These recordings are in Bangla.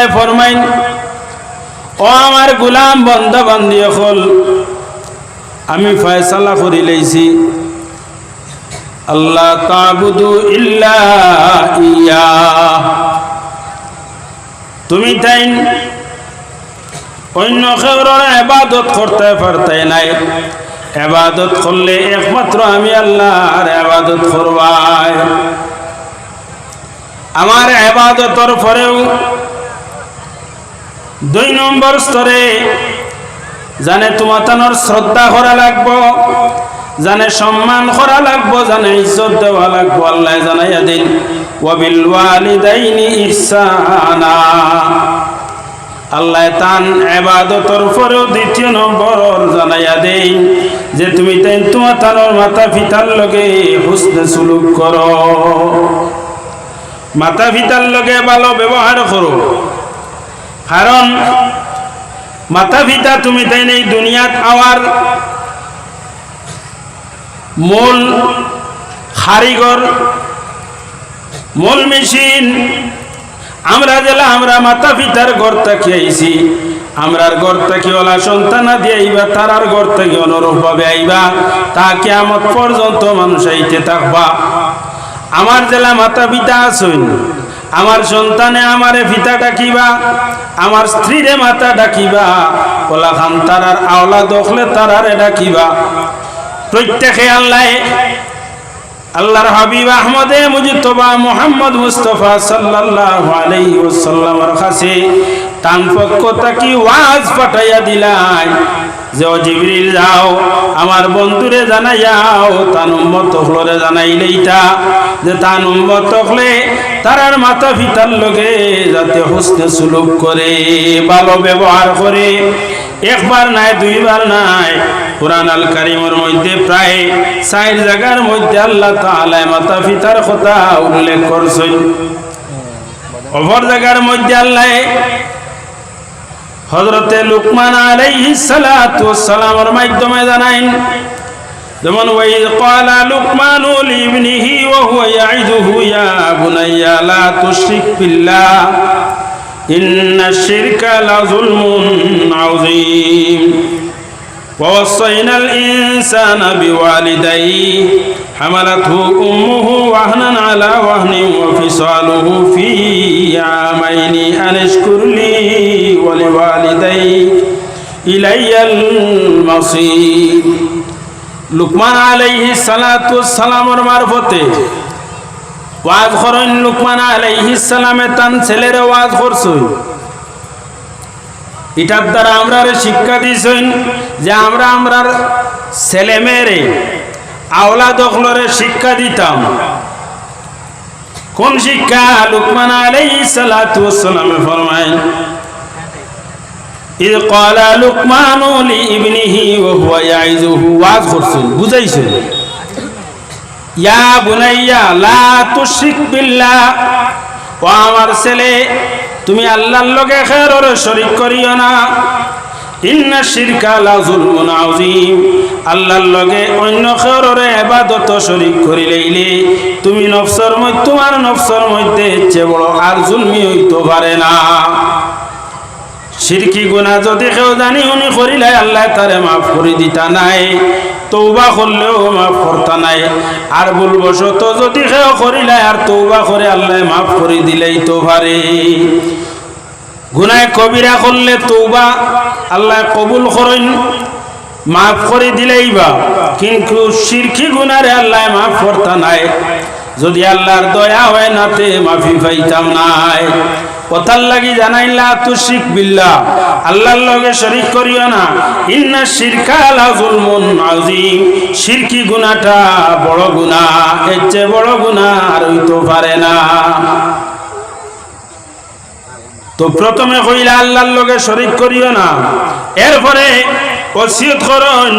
আল্লাহ ফরমাইন, ও আমার গুলাম বন্ধ বন্দি হল আমি ফয়সালা করি লইছি। আল্লাহ তাবুদু ইয়া। তুমি তাই অন্য কেউর এবাদত করতে পারতে নাই। এবাদত করলে একমাত্র আমি আল্লাহর এবাদত করবাই। আমার এবাদতর পরেও দুই নম্বর স্তরে, জানে তোমাতানোর শ্রদ্ধা করা লাগবো, জানে সম্মান করা লাগবো, জানে ইজ্জত দেওয়া লাগবো, আল্লাহ জানাইয়া দিন, ওয়াবিল ওয়ালিদাইনি ইহসানা। আল্লাহ তান এবাদতর পরেও দ্বিতীয় নম্বর জানাইয়া দেই, যে তুমি তাই তোমার তানোর মাতা পিতার লগে হুসনে সুলুক করো। মাতা পিতার লগে ভালো ব্যবহার করো। কারণ মাতা পিতা তুমি তাই এই দুনিয়াত আওয়ার। মূল কারিগর মূল মেশিন। আমরা জেলা, আমরা মাতা পিতার ঘর থেকে আইছি। আমরার ঘর থেকে ওলা সন্তান দিয়ে আইবা, তারার ঘর থেকে অনুরূপ ভাবে আইবা। তা কেমত পর্যন্ত মানুষ আইতে থাকবা। আমার জেলা মাতা পিতা আসুন আমার সন্তানে আমারে পিতা ডাকিবা, আমার স্ত্রীরে মাতা ডাকিবা, ওলা খান তারার আওলা দখলে তারারে ডাকিবা। প্রত্যেকে আল্লাহ, আল্লাহর হাবিব আহমদে মুজিতবা মোহাম্মদ মুস্তফা সাল্লাল্লাহু আলাইহি ওয়াসাল্লামের কাছে টান পক্ষ তাকি ওয়াজ পাঠাইয়া দিলাই। যে ও জিবরিল যাও, আমার বন্ধুরে জানাইয়াও তান উম্মত হলরে জানাইলেই তা যে তান উম্মত হলে তারার মাতা পিতার লোকে যাতে হুসনে সুলুক করে, ভালো ব্যবহার করে। একবার নাই, দুইবার নাই, কোরআন আল কারিমের মধ্যে প্রায় চার জায়গার মধ্যে আল্লাহ তাআলা মাতা পিতার কথা উল্লেখ করছেন। অপর জায়গার মধ্যে আল্লাহ হজরতে লুকমান আলাইহিস সালাতু সালামের মাধ্যমে জানাইন যেমন ওয়াইদ ক্বালা লুকমানু লিবনিহি ওয়া হুয়া ইয়াইদুহু ইয়া বুনাইয়া লা তুশরিক বিল্লাহ ইন্না শিরকা লাযুলমুন আযীম ووصينا الإنسان بوالديه حملته أمه وهنا على وهن وفصاله في عامين أن اشكر لي ولوالديك إلي المصير লুকমান আলাইহি সালাতু সালামের মারফতে ওয়াজ করেন লুকমান আলাইহি সালামে তান ছেলের ওয়াজ করছই এটার দ্বারা আমরা শিক্ষা দিয়েছেন যে আমরা আমরার ছেলে মেয়েরে আওলা দখলরে শিক্ষা দিতাম। কোন শিক্ষা? লুকমান আলাইহিস সালাতু ওয়াসসালামে ফরমায় إذ قال لقمان لابنه وهو يعظه ওয়াজ করছেন বুঝাইছেন ইয়া বুনাইয়া লা তুশরিক বিল্লাহ ও আমার ছেলে তুমি আল্লাহর লগে খেরর শরীক করিও না ইন্না শিরকা লা যুলমুন আযীম আল্লাহর লগে অন্য খেররে ইবাদত শরীক করিলেইলে তুমি নফসর মধ্যে তোমার নফসর মধ্যে চেয়ে বড় আর জুলমি হইতে পারে না শিরকি গুণা যদি কেউ জানি, উনি করিলে আল্লাহ তারে মাফ করে দিতা নাই। তৌবা করলেও মাফ করতা নাই। আর ভুলবশত যদি কেউ করিলে আর তৌবা করে আল্লাহ মাফ করে দিলেই তো পারে। গুনায় কবিরা করলে তৌবা আল্লাহ কবুল করেন, মাফ করে দিলেই বা। কিন্তু শিরকি গুনারে আল্লাহ মাফ করতা নাই। যদি আল্লাহর দয়া হয়, নাতে মাফি পাইতাম নাই। কথার লাগি জানাইলা, তু শিখ বিল্লা। আল্লাহর লগে শরিক করিও না। ইন্না শিরকা লাজুলমুন আযীম। শিরকি গুনাহটা বড় গুনাহ, এর চেয়ে বড় গুনাহ আর হইতো পারে না। তো প্রথমে কইলা, আল্লাহর লগে শরিক করিও না। এরপরে ওসিয়ত করন,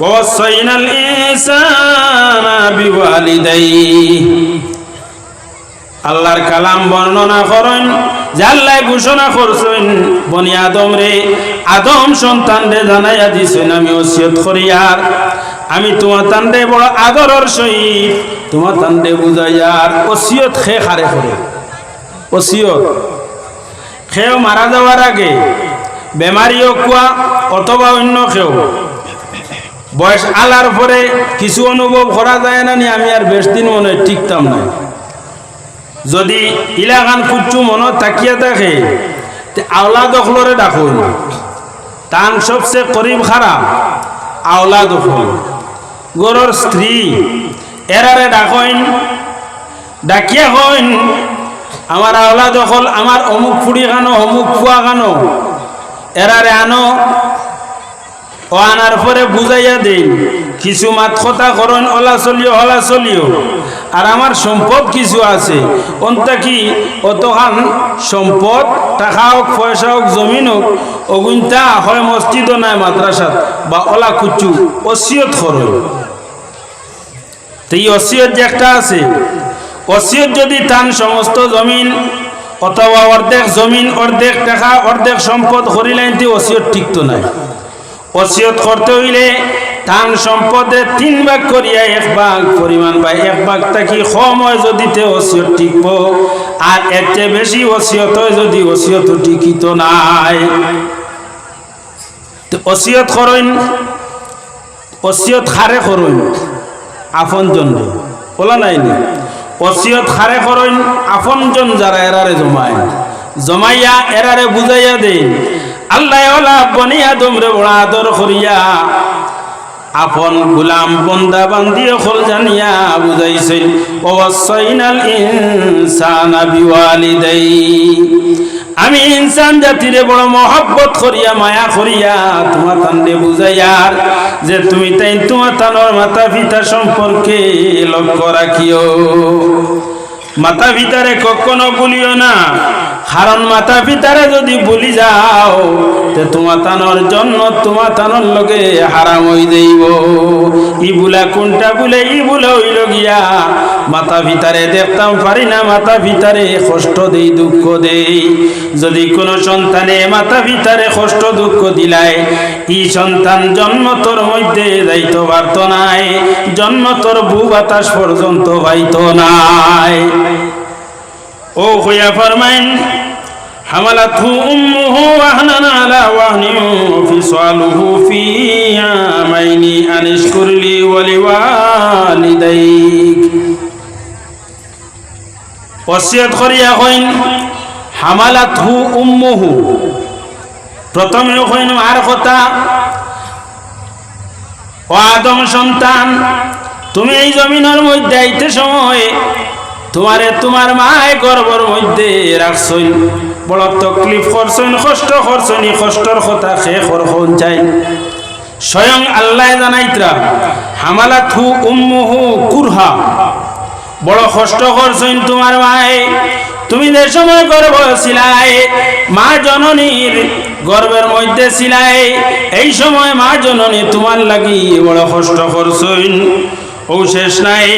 ওয়াসাইনাল ইনসানা বিওয়ালিদাইহি। আল্লাহর কালাম বর্ণনা করেন আল্লাহ ঘোষণা করছেন, বনি আদম রে, আদম সন্তান রে জানাইয়া দিছেন, আমি ওসিয়ত করি আর, আমি তোমার তান্ডে বড় আদরের সহিত, তোমার তান্ডে বুঝাইয়ার ওসিয়ত খে খারে করে। ওসিয়ত সেও মারা যাওয়ার আগে, বেমারিও কোয়া, অথবা অন্য খেও বয়স আলার পরে কিছু অনুভব করা যায় না নি, আমি আর বেশ দিন মনে টিকতাম না। যদি ইলাকান কুচ্ছু মনত তাকিয়ে থাকে আওলা দখলরে ডাকুন। তান সবচেয়ে করিব খারাপ আওলা দখল গরর স্ত্রী এরারে ডাকইন, ডাকিয়া হইন আমার আওলা দখল আমার অমুক ফুড়ি খানো, অমুক ফুয়া খানো এরারে আনো ও আনার পরে বুঝাইয়া দেই কিছু মাত কথা করন ওলা চলিও, হলা চলিও। আর আমার সম্পদ কিছু আছে। অন্তা কি? অতখান সম্পদ, টাকা হোক, পয়সা হোক, জমিন হোক অগুনটা হয় মসজিদ নাই মাদ্রাসাত, বা ওলা কুচু, অসিয়ত তো এই অসিয়ত যে একটা আছে, অসিয়ত যদি তান সমস্ত জমিন, অথবা অর্ধেক জমিন, অর্ধেক টাকা, অর্ধেক সম্পদ করিলেন তে অসিয়ত ঠিকতো নাই। অসিয়ত করতে হইলে তান সম্পদে তিন ভাগ করিয়া এক ভাগ পরিমাণ বা এক ভাগ থাকি কম হয় যদি তে অসিয়ত টিকব? আর এর চেয়ে বেশি অসিয়ত যদি অসিয়ত টিকিত নাই। অসিয়ত করইন অসিয়ত খারে করইন? আপন জন ওলা নাই নি? অসিয়ত খারে করইন? আপন জন যারা এরারে জমায়। জমাইয়া এরারে বুঝাইয়া দেন আল্লাহ বনিয়া তোমরে বড় আদর করিয়া আপন গুলাম বন্দা বান্দি খোল জানিয়া বুঝাইছেন অবশ্যইনাল ইনসানা বিওয়ালিদাই আমি ইনসান জাতিরে বড় মহব্বত করিয়া, মায়া করিয়া তোমার তান্ডে বুঝাইয়ার যে তুমি তাই তোমার তানোর মাতা পিতা সম্পর্কে লক্ষ্য রাখিও। মাতা পিতারে কখনো বলিও না। কারণ মাতা পিতারে যদি বলি যাও, তে তোমা তানোর জন্য তোমা তানোর লগে হারাম হই দেইব ই বুলা কোনটা বলে ই বুলা হইল গিয়া, মাতা পিতারে দেখতাম পারি না, মাতা পিতারে কষ্ট দেই, দুঃখ দেই। যদি কোনো সন্তানে মাতা পিতারে কষ্ট, দুঃখ দিলায় ই সন্তান জন্ম তোর মধ্যে যাইতে পারত নাই, জন্ম তোর ভূ বাতাস পর্যন্ত পাইত নাই। ও হইয়া ফরমাইন حملته أمه وهنا على وهن وفصاله في عامين أن اشكر لي ولوالديك ওসিয়ত করিয়া কইন হামালাতহু উম্মুহু প্রথমে কইন আর কথা ও আদম সন্তান তুমি এই জমিনের মধ্যে আইতে সময় তোমারে তোমার মায় গর্বর মধ্যে রাখছই বড় তকলিফ করছইন, কষ্ট করছইন কষ্টর কথা সে করখন চাই স্বয়ং আল্লাহ জানাইতরা হামালা থু উম্মুহু কুরহা। বড় কষ্ট করছইন তোমার মায়ে। তুমি যে সময় গর্ব ছিলাই মা জননীর গর্বের মধ্যে ছিলাই এই সময় মা জননী তোমার লাগি বড় কষ্ট করছইন। ও শেষ নাই।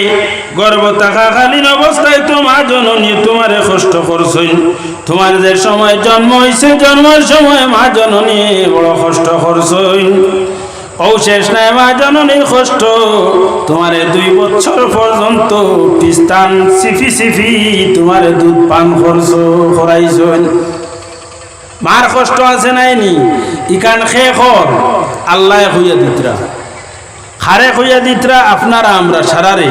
গর্ব থাকাকালীন অবস্থায় তোমার জননী তোমারে কষ্ট করছইন তোমার যে সময় জন্ম হয়েছে জন্মের সময় মা জননী বড় কষ্ট করছইন ও শেষ নাই মা জননীর কষ্ট, তোমারে দুই বছর পর্যন্ত পিস্তান সিফি সিফি তোমারে দুধ পান করছ করাইছইন মার কষ্ট আছে নাইনি ইকান খে খর, আল্লাহ হইয়া দিতরা হারে হইয়া দিতরা আপনারা আমরা সারারে।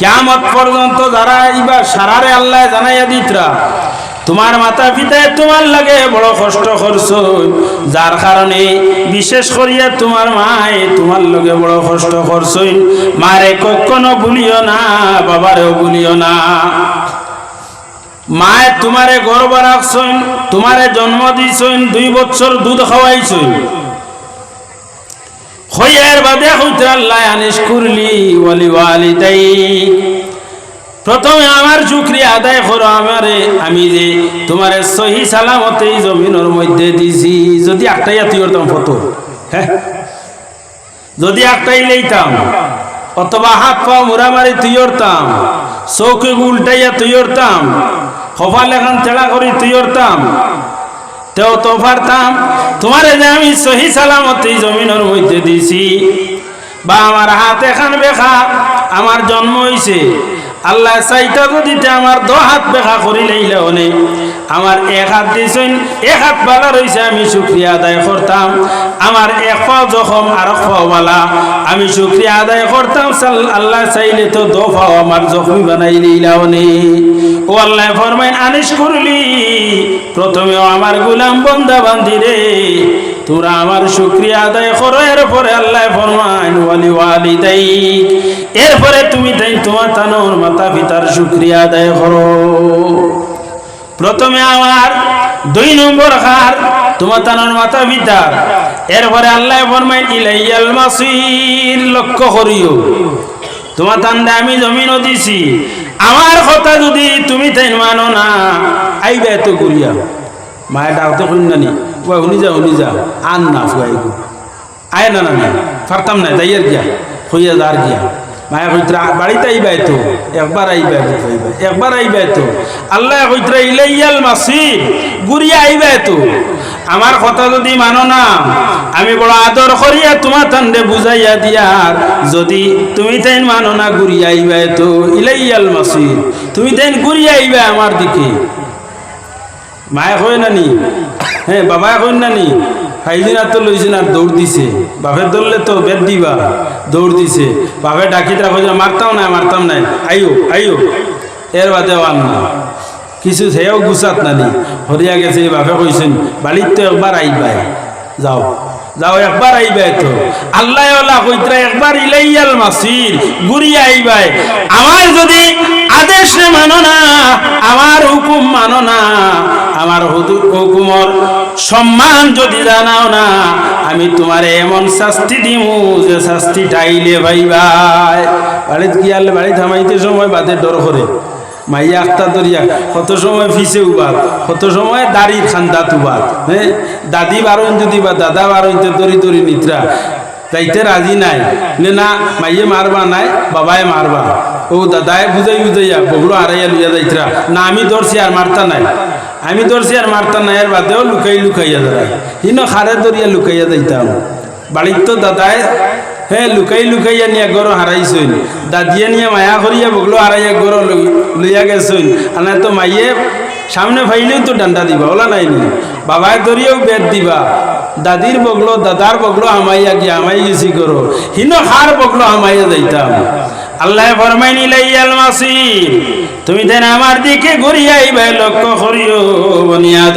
কেমত পর্যন্ত যারা এইবার সারারে আল্লাহ জানাইয়া দিতরা। তোমার মাতা পিতায় তোমার লাগে বড় কষ্ট করছ। যার কারণে বিশেষ করিয়া তোমার মায়ে তোমার লগে বড় কষ্ট করছই মারে কখনো ভুলিও না, বাবারেও ভুলিও না। মায়ে তোমারে গর্ব রাখছইন তোমারে জন্ম দিছইন দুই বছর দুধ খাওয়াইছইন হইয়ার বাদে হইতে আল্লাহ আনিস করলি ওয়ালি ওয়ালিদাই প্রথমে আমার চুকরি আদায় করো আমারে, আমি যে তোমার সহি সালামতে জমিনের মধ্যে দিছি। যদি একটাই তুই করতাম ফটো হ্যাঁ? যদি একটাই লইতাম, অথবা হাত পা মুড়া মারি তুই করতাম চৌকে উল্টাইয়া তুই করতাম, কপাল এখন তেড়া করি তুই করতাম তেও তো পারতাম। তোমারে যে আমি সহি সালামতি জমিনের মধ্যে দিছি। বা আমার হাতে খান বেখা, আমার জন্ম হয়েছে আল্লাহ চাইটা যদি আমার দো হাত বেখা করি লইলে অনে আমার এক হাত দিছেন, এক হাত বালা রয়েছে আমি শুক্রিয়া আদায় করতাম। আমার এক পাও জখম আর এক আমি শুক্রিয়া আদায় করতাম। সাল- আল্লাহ চাইলে তো দো পাও আমার জখমি বানাই লইলা অনে ও আল্লাহ ফরমাইন আনিস করলি প্রথমেও আমার গুলাম বন্দা রে তোরা আমার শুক্রিয়া আদায় করো, এরপরে আল্লাহ ফরমান ওয়ালি ওয়ালি দেই এরপরে তুমি তাই তোমার তানোর মাতা পিতার শুক্রিয়া আদায় করো। প্রথমে আমার দুই নম্বর হার, তোমার তানোর মাতা পিতার। এরপরে আল্লাহ ফরমাইন, ইলাইয়াল মাসির, লক্ষ্য করিও। তোমার তান্দে আমি জমিনও দিছি। আমার কথা যদি তুমি তাই মানো না, আইবে এত করিয়া। মায়ের ডাকতে শুনি কয় শুনি যা শুনি যা আন না, ফুয়াই গো। আয় না না না। পারতাম না যাইয়ের গিয়া। হইয়া যার গিয়া। মায়া কইত্রা বাড়িতে আইবা তো একবার আইবা কইবা একবার আইবা তো আল্লাহ কইত্রা ইলাইয়াল মাসির গুরিয়া আইবা তো আমার কথা যদি মানো না, আমি বড় আদর করিয়া তোমার তান্ডে বুঝাইয়া দিয়ার যদি তুমি তাই মানো না গুরিয়া আইবা তো ইলাইয়াল মাসির তুমি তাই গুরিয়া আইবা আমার দিকে। মায়া মায়ে কয় নানি হ্যাঁ বাবা এখন নানি হাইদিন আর তো লইছে না, দৌড় দিছে। বাপের ধরলে তো বেদ দিবা, দৌড় দিছে। বাপে ডাকি রাখো যে মারতাম না মারতাম নাই। আইও আইও। এর বাদে আন না। কিছু সেও গুছাত না নি। হরিয়া গেছে, বাপে কইছেন বালির তো একবার আইবাই। যাও। যাও, একবার আইবাই তো। আল্লাহ আল্লাহ কইত্রা, একবার ইলাইয়াল মাসির গুরিয়া আইবাই আমার যদি আদেশ মানো না, আমার হুকুম মানো না, আমার হুকুমর সম্মান যদি জানাও না, আমি তোমার এমন শাস্তি দিমু যে শাস্তি টাইলে ভাই ভাই বাড়িতে আনলে বাড়ি থামাইতে সময় বাদে ডর করে। মাইয়া আখতা দরিয়া, কত সময় ফিসে উবাদ, কত সময় দাড়ি খান্দা তুবাদ হ্যাঁ দাদি বারণ যদি বা দাদা বারণ দরি দরি নিদ্রা যাইতে রাজি নাই। নে না, মাইয়ে মারবা নাই, বাবায় মারবা। ও দাদায় বুঝাই বুঝাইয়া, বগলো আড়াইয়া লইয়া যাইতরা। না, আমি ধরছি আর মারতা নাই। আমি ধরছি আর মারতা নাই আর বাদেও লুকাই লুকাইয়া দাঁড়াই হিন খারে ধরিয়া লুকাইয়া যাইতাম। বাড়ির তো দাদায় হ্যাঁ লুকাই লুকাইয়া নিয়ে গরো হারাইছইন দাদিয়ে নিয়ে মায়া করিয়া বগলো হারাইয়া গরো লই- লইয়া গেছইন আনা তো মাইয়ে সামনে ফাইলেও তো ডান্ডা দিবা, ওলা নাই নি। বাবায় ধরিয়েও বেদ দিবা। দাদির বগলো দাদার বগলো আমাইয়া গিয়া আমাই গেছি করো হিন হার বগলো আমাইয়া যাইতাম। আল্লাহ ফরমাইন ইলাইয়াল মাসির তুমি দেন আমার দিকে ঘুরিয়া আইবে লক্ষ্য করিও বনিয়াদ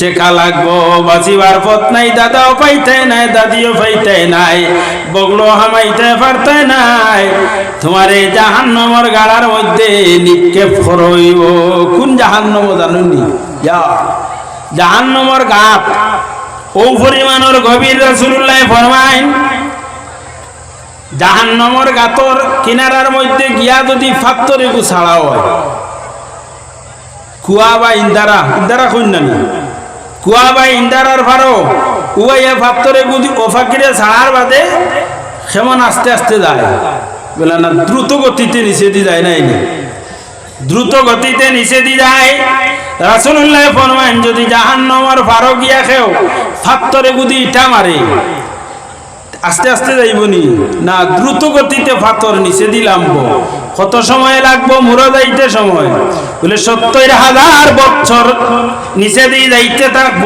চেকা লাগবো বাঁচিবার পথ নাই, দাদাও পাইতে নাই, দাদিও পাইতে নাই বগলো হামাইতে পারতে নাই। তোমার এই জাহান্নমর গাড়ার মধ্যে নিক্ষেপ করইব কোন জাহান্নম জানুনি? জাহান্নমর গাপ ও পরিমাণের গভীর রসুল্লাহ ফরমাইন, জাহান্নমর গাতর কিনারার মধ্যে গিয়া যদি ফাত্তরে গু ছাড়া হয়, কুয়া বা ইন্দারা ইন্দারা নানি কুয়া বা ইন্দারার ভারো উয়াইয়া ভাবতরে গুদি ওফাকিরে ছাড়ার বাদে সেমন আস্তে আস্তে যায়। বলে না, দ্রুত গতিতে নিচে যায় নাই দ্রুত গতিতে নিচে দি যায়। রাসুল্লাহ ফরমান যদি জাহান্নমার ভারো গিয়া খেও ফাত্তরে গুদি ইটা মারে। আস্তে আস্তে যাইবনি। না দ্রুত গতিতে পাথর নিচে দিলাম কত সময় লাগবো? মুড়ো যাইতে সময়। বলে, সত্তর হাজার বছর নিচে দিয়ে যাইতে থাকব।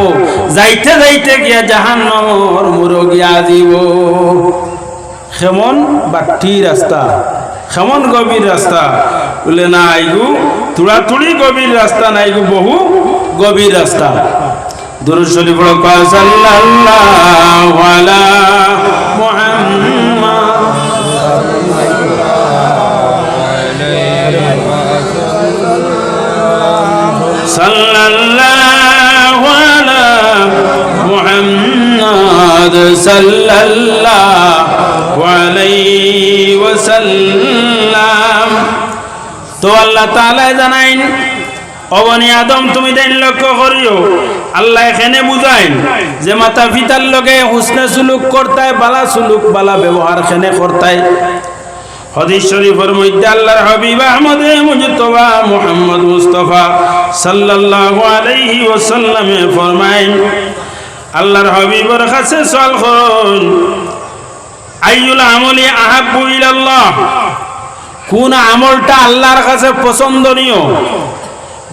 যাইতে যাইতে গিয়া জাহান্নমর মুড়ো গিয়া দিব কেমন বাটি রাস্তা। কেমন গভীর রাস্তা। বলে না আইগু তুড়াতুড়ি গভীর রাস্তা না আইগু বহু গভীর রাস্তা। দুরুদ শরীফ পড়ো কয় আলা মুহাম্মদ সাল্লাল্লাহু আলা মুহাম্মদ সাল্লাল্লাহু আলাইহি ওয়াসাল্লাম। তো আল্লাহ তাআলা জানাইন অবনি আদম, তুমি দেন লক্ষ্য করিও আল্লাহ এখানে বুঝাইন যে মাতা পিতার লগে হুসনে সুলুক করতায়, বালা সুলুক, বালা ব্যবহার খেনে করতায়। হদিস শরীফের মধ্যে আল্লাহর হাবিব আহমদ মুজতবা মুহাম্মদ মুস্তাফা সাল্লাল্লাহু আলাইহি ওয়াসাল্লামে ফরমাইন আল্লাহর হাবিবের কাছে সওয়াল করুন, আইয়ুল আমলি আহাব্বু ইলাল্লাহ? কোন আমলটা আল্লাহর কাছে পছন্দনীয়?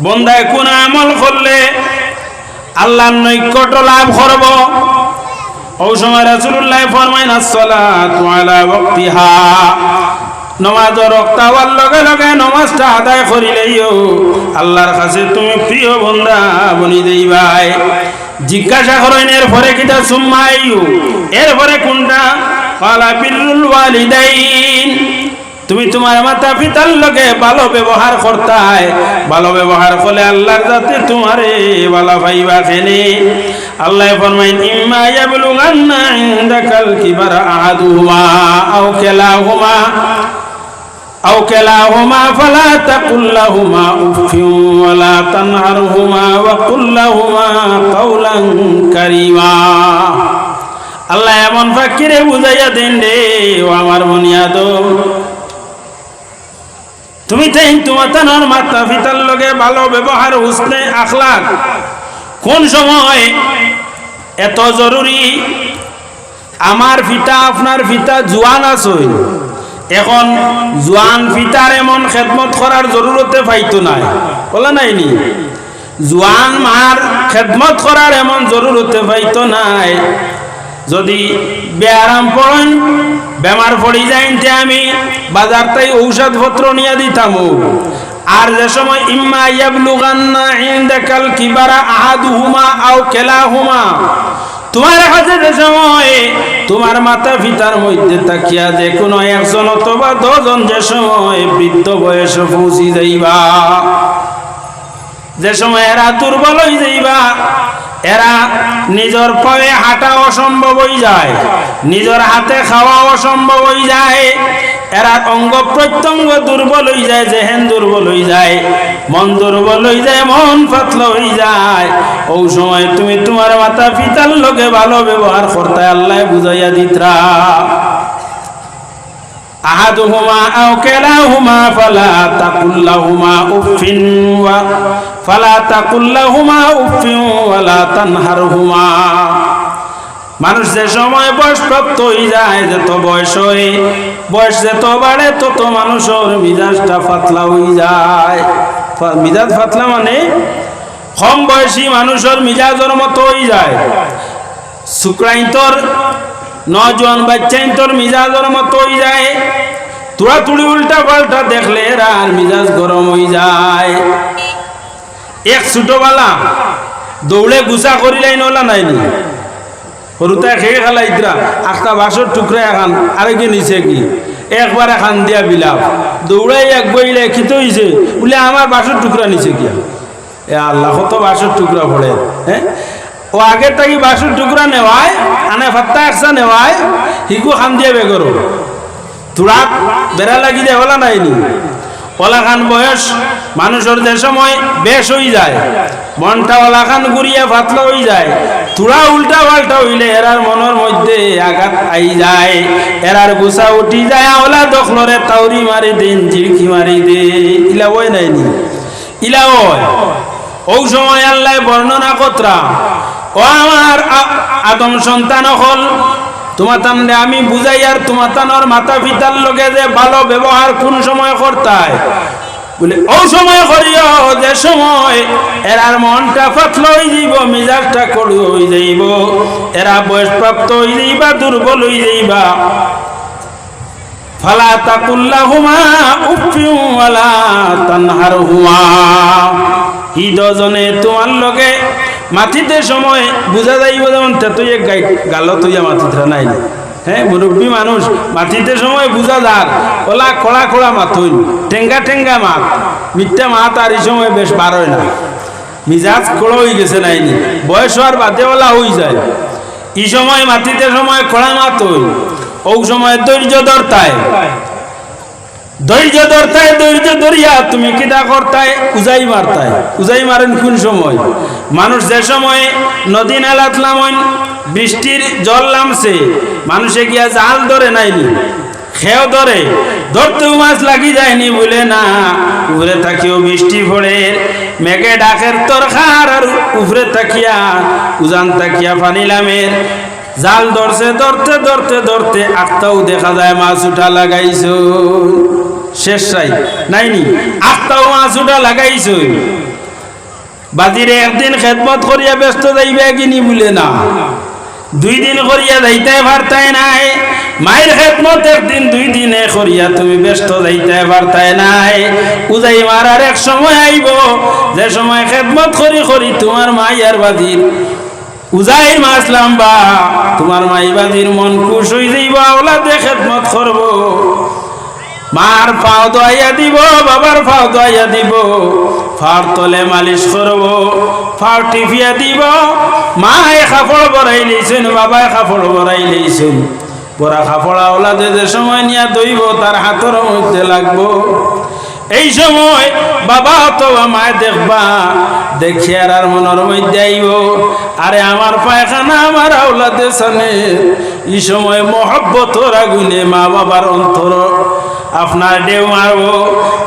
বন্দায় কোন আমল করলে আল্লাহর নৈকট্য লাভ করব। ও সময় রাসূলুল্লাহ ফরমাইন আসসালাতু আলা ওয়াক্তিহা। নমাজ রক্ত হওয়ার লগে লগে নমাজটা আদায় করিলেইও আল্লাহর কাছে তুমি প্রিয় বন্ধা বনি দেইবাই জিজ্ঞাসা করেন এর পরে কিটা সুম্মাইও এর পরে কোনটা? কালা বিরুল ওয়ালিদাইন। তুমি তোমার মাতা পিতার লগে ভালো ব্যবহার করতাই ভালো ব্যবহার করলে আল্লাহর যাতে তোমারে ভালো পাইবা খেনে আল্লাহ ফরমাইন ইম্মা ইয়াবলুগান্না ইনদাকাল কিবারা আহাদুহুমা আও কিলাহুমা أو كلاهما فلا تقل لهما أف ولا تنهرهما وقل لهما قولا كريما আল্লাহ এমন ফাকিরে বুঝাইয়া দেন রে ও আমার বনিয়াদম তুমি তাই তোমার তানোর মাতা পিতার লগে ভালো ব্যবহার হুসনে আখলাক। কোন সময় এত জরুরি? আমার পিতা, আপনার পিতা জোয়ান আছে এখন জোয়ান পিতার এমন খেদমত করার জরুরতে পাইতো নাই। বলা নাইনি জোয়ান মার খেদমত করার এমন জরুরতে পাইতো নাই। যদি বেয়ারাম পড়েন, বেমার পড়ি যাইতে আমি বাজার তাই ঔষধপত্র নিয়ে দিতাম। আর যে সময় ইম্মা ইয়াবলুগান্না ইনদাকাল কিবারা আহাদুহুমা আও কেলাহুমা। তোমার কাছে যে সময় তোমার মাতা পিতার মধ্যে তাকিয়া যে কোনো একজন অথবা দশজন যে সময় বৃদ্ধ বয়সে পৌঁছি যাইবা। যে সময় এরা দুর্বল হয়ে যাইবা, এরা নিজের পায়ে হাঁটা অসম্ভব হয়ে যায়, নিজের হাতে খাওয়া অসম্ভব হয়ে যায়, এরা অঙ্গ প্রত্যঙ্গ দুর্বল হয়ে যায় যেহেন দুর্বল হয়ে যায়, মন দুর্বল হয়ে যায়, মন পাতলা হয়ে যায়। ওই সময় তুমি তোমার মাতা পিতার লোকে ভালো ব্যবহার করতে আল্লাহ বুঝাইয়া দিতরা। أحدهما أو كلاهما فلا تقل لهما أف و فلا تقل لهما أف ولا تنهرهما মানুষ যে সময় বয়স প্রাপ্ত হয়ে যায় যত বয়স হয়ে বয়স যত বাড়ে তত মানুষের মিজাজটা পাতলা হয়ে যায় ফা- মিজাজ পাতলা মানে কম বয়সী মানুষের মিজাজের মতো হয়ে যায় শুক্রাইন্তর নজন বাচ্চাইন্তর মিজাজের মতো হয়ে যায়। তোরা তুড়ি উল্টা পাল্টা দেখলে আর মিজাজ গরম হয়ে যায়। এক ছোটবেলা দৌড়ে গুছা করিলাই নলা নাইনি। সৰুতে খেয়ে খালা ইতরা আখটা বাসর টুকরা এখান আরেকে নিছে কি? একবার এখান দিয়া বিলাপ। দৌড়াই এক বইলে খিতে হইছে, বলে আমার বাসর টুকরা নিছে কি এ আল্লাহ, কত বাসর টুকরা পড়ে হ্যাঁ ও আগের থাকি বাসর টুকরা নেওয়ায় আনে ফাত্তা একসা নেওয়ায় হিকু খান দিয়ে বেগরো তোরা বেড়া লাগি যায় ওলা নাইনি। ওলা খান বয়স মানুষের যে সময় বেশ হয়ে যায়। মনটা ওলা খান ঘুরিয়ে ফাতলা হয়ে যায়। তোরা উল্টা পাল্টা হইলে এরার মনের মধ্যে আঘাত আই যায়। এরার গুছা উঠি যায় ওলা দখলরে তাউরি মারি দেন জিড়কি মারি দে ইলা ওই নাইনি। ইলা ওই ওই সময় আল্লাহ বর্ণনা কতরা ও আমার আদম সন্তান হল তোমার তানলে আমি বুঝাই আর তোমার তানোর মাতা পিতার লগে যে ভালো ব্যবহার কোন সময় করতায়? বলে, ও সময় করিও, যে সময় এরার মনটা পাতল হয়ে যাইব, মিজাজটা কড়ু হয়ে যাইব। এরা বয়সপ্রাপ্ত হয়ে যাইবা, দুর্বল হয়ে যাইবা। ফালা তাকুল্লাহুমা উফিউ ওয়ালা তানহারহুমা ই দজনে তোমার লগে মাটিতে সময় বুঝা যাইব যেমন গাই গাল তুইয়া মাটিতে নাই হ্যাঁ মুরব্বী মানুষ, মাটিতে সময় বুঝা যাক। ওলা খোলা খোলা মাথুই ঠেঙ্গা ঠেঙ্গা মাত। মিথ্যা মাত আর এই সময় বেশ বার হয় না। মিজাজ খোলা হয়ে গেছে নাইনি বয়স হওয়ার বাদে ওলা হয়ে যায়। এই সময় মাটিতে সময় খোলা মাত হই ও সময় ধৈর্য ধরতায়। ধৈর্য ধরতায় ধৈর্য ধরিয়া তুমি কিতা করতায় উজাই মারতায় উজাই মারেন কোন সময়? মানুষ যে সময় নদী নালাত নামন, বৃষ্টির জল নামছে, মানুষে গিয়া জাল ধরে নাইনি খেও ধরে। ধরতেও মাছ লাগি যায়নি, বলে না উপরে থাকিও বৃষ্টি পড়ে। মেঘে ডাকের তরখার আর উপরে তাকিয়া উজান তাকিয়া পানিলামের জাল ধরছে, ধরতে ধরতে ধরতে আটটাও দেখা যায় মাছ উঠা লাগাইছো। শেষ সাই নাইনি আটটাও মাছ উঠা লাগাইছো। বাজিরে একদিন খেদমত করিয়া ব্যস্ত যাইবে কিনি বলে না। দুই দিন করিয়া যাইতে পারতাই নাই। মায়ের খেদমত একদিন, দুই দিনে করিয়া তুমি ব্যস্ত যাইতে পারতাই নাই। উজাই মারার এক সময় আইব, যে সময় খেদমত করি করি তোমার মাইয়ার বাজির উজাই মাছ লাম্বা। তোমার মাই বাজির মন খুশ হয়ে যাইব ওলাদে খেদমত করব। মার পাও দোয়াইয়া দিব, বাবার পাও দোয়াইয়া দিব। ফার তলে মালিশ করব, ফার টিফিয়া দিব। মায়ে কাপড় বড়াই লইছেন বাবায় কাপড় বড়াই লইছেন। বড়া কাপড় ওলাদে যে সময় নিয়া দইব, তার হাতের মধ্যে লাগবো। এই সময় বাবা অথবা মায় দেখবা, দেখি আর আর মনের মধ্যে আইব। আরে আমার পায়খানা আমার আওলাদে সানে, এই সময় মহব্বতর আগুনে মা বাবার অন্তর আপনার ডেউ মারব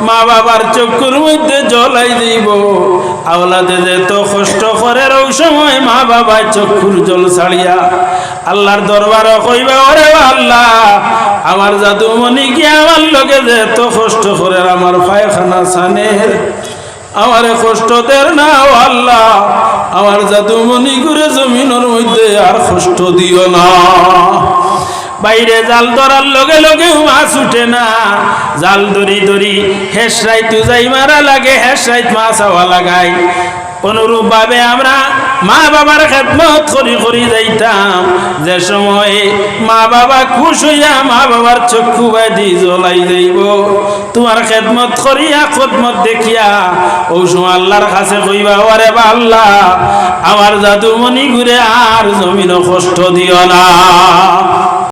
মা বাবার চক্ষুর মধ্যে জলাই দিব। আওলাদে যে তো কষ্ট করে সময় মা বাবার চক্ষুর জল ছাড়িয়া আল্লাহর দরবার কইবা, ওরে আল্লাহ, আমার জাদুমণি কি আমার লগে যে তো কষ্ট করে আমার পায়খানা সানের আমার কষ্ট দের না আল্লাহ, আমার জাদুমণি করে জমিনের মধ্যে আর কষ্ট দিও না। বাইরে জাল ধরার লগে লগে মাছ উঠে না। জাল ধরি ধরি হেসরাই তু যাই, মারা লাগে হেসরাইত মাছ হওয়া লাগাই। অনুরূপ ভাবে আমরা মা বাবার খেদমত করি করি যাইতাম। যে সময়ে মা বাবা খুশ হইয়া মা বাবার চক্ষু বাদি জ্বলাই যাইব। তোমার খেদমত করিয়া, খদমত দেখিয়া, ও সময় আল্লাহর কাছে কইবা, ওরে বা আল্লাহ আমার জাদুমণি ঘুরে আর জমিন কষ্ট দিও না।